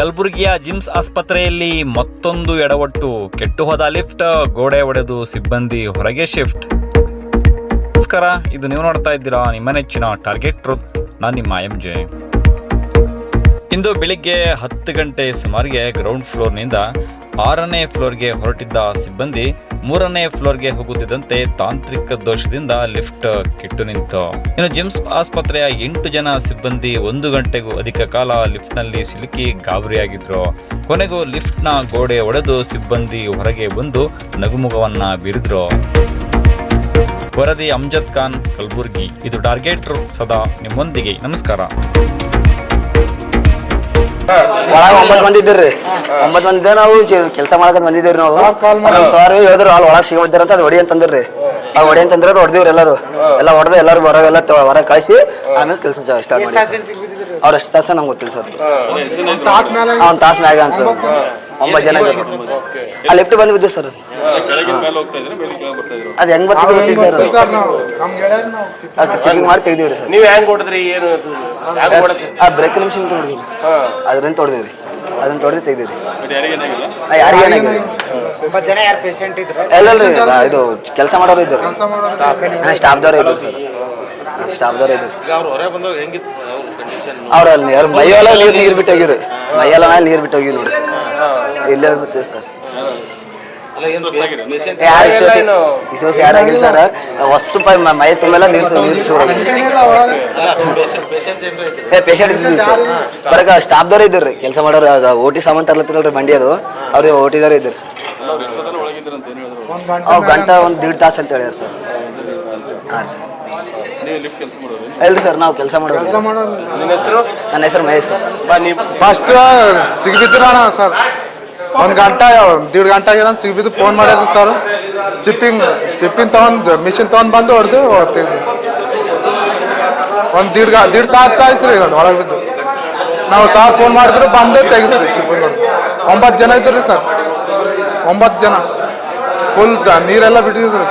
ಕಲಬುರಗಿಯ ಜಿಮ್ಸ್ ಆಸ್ಪತ್ರೆಯಲ್ಲಿ ಮತ್ತೊಂದು ಎಡವಟ್ಟು. ಕೆಟ್ಟು ಹೋದ ಲಿಫ್ಟ್, ಗೋಡೆ ಒಡೆದು ಸಿಬ್ಬಂದಿ ಹೊರಗೆ ಶಿಫ್ಟ್. ನಮಸ್ಕಾರ, ಇದು ನೀವು ನೋಡ್ತಾ ಇದ್ದೀರಾ ನಿಮ್ಮ ನೆಚ್ಚಿನ ಟಾರ್ಗೆಟ್ ಟ್ರೂತ್. ನಾನು ನಿಮ್ಮ ಎಂ ಜೆ. ಇಂದು ಬೆಳಿಗ್ಗೆ ಹತ್ತು ಗಂಟೆ ಸುಮಾರಿಗೆ ಗ್ರೌಂಡ್ ಫ್ಲೋರ್ನಿಂದ ಆರನೇ ಫ್ಲೋರ್ಗೆ ಹೊರಟಿದ್ದ ಸಿಬ್ಬಂದಿ ಮೂರನೇ ಫ್ಲೋರ್ಗೆ ಹೋಗುತ್ತಿದ್ದಂತೆ ತಾಂತ್ರಿಕ ದೋಷದಿಂದ ಲಿಫ್ಟ್ ಕೆಟ್ಟು ನಿಂತು. ಇನ್ನು ಜಿಮ್ಸ್ ಆಸ್ಪತ್ರೆಯ ಎಂಟು ಜನ ಸಿಬ್ಬಂದಿ ಒಂದು ಗಂಟೆಗೂ ಅಧಿಕ ಕಾಲ ಲಿಫ್ಟ್ನಲ್ಲಿ ಸಿಲುಕಿ ಗಾಬರಿಯಾಗಿದ್ರು. ಕೊನೆಗೂ ಲಿಫ್ಟ್ನ ಗೋಡೆ ಒಡೆದು ಸಿಬ್ಬಂದಿ ಹೊರಗೆ ಬಂದು ನಗುಮುಗವನ್ನ ಬೀರಿದ್ರು. ವರದಿ ಅಮ್ಜದ್ ಖಾನ್ ಕಲಬುರ್ಗಿ. ಇದು ಟಾರ್ಗೆಟ್ ಸದಾ ನಿಮ್ಮೊಂದಿಗೆ. ನಮಸ್ಕಾರ. ಒಳಗ ಒಂಬತ್ತು ಮಂದಿ ಇದ್ದೀರಿ. ಒಂಬತ್ತು ಮಂದಿ ಇದ್ದೇವೆ ನಾವು ಕೆಲಸ ಮಾಡಕ್ ಬಂದಿದ್ದೀರಿ ನಾವು. ನಮ್ ಸಾರಿ ಹೇಳಿದ್ರು ಅಲ್ಲಿ ಒಳಗೆ ಸಿಗಬಿದ್ದಾರ ಅಂತ ಅದು ಹೊಡಿ ಅಂತಂದ್ರಿ ಆ ಹೊಡಿ ಅಂತಂದ್ರೆ ಹೊಡೆದಿವ್ರಿ ಎಲ್ಲರೂ. ಎಲ್ಲ ಹೊಡೆದು ಎಲ್ಲರೂ ಹೊರಗೆಲ್ಲ ಹೊರಗೆ ಕಳಿಸಿ ಆಮೇಲೆ ಕೆಲಸ ಸ್ಟಾರ್ಟ್ ಮಾಡಿ ಅವ್ರು ಎಷ್ಟು ತಾಸ ನಮ್ಗೆ ಗೊತ್ತಿಲ್ಲ ಸರ್. ಅವ್ನ ತಾಸ ಮ್ಯಾಗ ಅಂತ. ಒಂಬತ್ತು ಜನ. ಆ ಲಿಫ್ಟ್ ಬಂದು ಬಿದ್ದು ಸರ್. ಅದು ಹೆಂಗ್ ಬರ್ತದೆ ಗೊತ್ತಿಲ್ಲ ಸರ್. ಅದು ಚೆಕಿಂಗ್ ಮಾಡಿ ತೆಗ್ದಿವ್ರಿ ಸರ್. ನೀವ್ ಹೆಂಗ್ ಕೊಡಿದ್ರಿ ಏನು ಆ ಬ್ರೇಕ್ ನಿಮಿಷ ತೊಡ್ದೀನಿ ಹಾ. ಅದರಿಂದ ತೊಡೆದಿವ್ರಿ ಅದನ್ನ ತೊಡೆದು ತೆಗ್ದಿವ್ರಿ ಯಾರಿಗೆ ಏನಾಗಿಲ್ಲ? ಒಂಬತ್ತು ಜನ ಯಾರು ಪೇಷಂಟ್ ಇದ್ರೆ? ಇದು ಕೆಲಸ ಮಾಡೋರು ಇದ್ರು. ಸ್ಟಾಫ್ದವ್ರು ಇದ್ರು. ಸರ್ ಸ್ಟಾಫ್ದವ್ರು ಇದ್ರು. ಅವ್ರ ಅಲ್ಲಿ ಯಾರು ಮೈಯೆಲ್ಲ ನೀರು ನೀರು ಬಿಟ್ಟು ಹೋಗಿರಿ ಮೈಯೆಲ್ಲ ಮೇಲೆ ನೀರು ಬಿಟ್ಟು ಹೋಗಿ ನೋಡಿ ಇಲ್ಲೇ ಬಿಡ್ತೀವಿ ಸರ್ ವಿಶ್ವಾಸ ಯಾರಾಗಿಲ್ಲ ಸರ್. ವಸ್ತು ಪೈ ಮೈ ತುಂಬೆಲ್ಲ ನೀರು ನೀರು ಏ ಪೇಷಂಟ್ ಇದ್ದಿಲ್ಲ ಸರ್. ಬರಕ ಸ್ಟಾಫ್ದವ್ರು ಇದ್ರು ಕೆಲಸ ಮಾಡೋರು ಅದು ಓ ಟಿ ಸಾಮಾನು ತರ್ಲತ್ತಿರಲ್ರಿ ಬಂಡಿ ಅದು. ಅವ್ರಿಗೆ ಓ ಟಿದವ್ರು ಇದ್ರು ಸರ್ ಅವು ಗಂಟೆ ಒಂದು ದೀಡ್ ತಾಸು ಅಂತ ಹೇಳ್ಯಾರ ಸರ್. ಹಾಂ ಸರ್. ಇಲ್ರಿ ಸರ್ ನಾವು ಕೆಲಸ ಮಾಡೋದು ನನ್ನ ಹೆಸರು? ಮಹೇಶ್ ಸರ್. ಫಸ್ಟ್ ಸಿಗ್ಬಿದ್ರಣ ಸರ್. ಒಂದು ಗಂಟೆ ದೀಡ್ ಗಂಟೆ ಆಗ್ಯದ ಸಿಗ್ಬಿದ್ದು ಫೋನ್ ಮಾಡಿದ್ರು ಸರ್ ಚಿಪ್ಪಿಂಗ್ ಚಿಪ್ಪಿಂಗ್ ತೊಗೊಂಡು ಮಿಷಿನ್ ತಗೊಂಡ್ ಬಂದು ಹೊಡೆದು ಒಂದು ದೀಡ್ ದೀಡ್ ಸಾತ್ ಕಾಯಿಸ್ರಿ ಒಳಗೆ ಬಿದ್ದು. ನಾವು ಸಾರ್ ಫೋನ್ ಮಾಡಿದ್ರು, ಬಂದು ತೆಗೆದ್ರಿ ಚಿಪ್ಪಿಂಗ್ ಒಂಬತ್ತು ಜನ ಇದ್ರಿ ಸರ್ ಒಂಬತ್ತು ಜನ. ಫುಲ್ ನೀರೆಲ್ಲ ಬಿಟ್ಟಿದ್ರಿ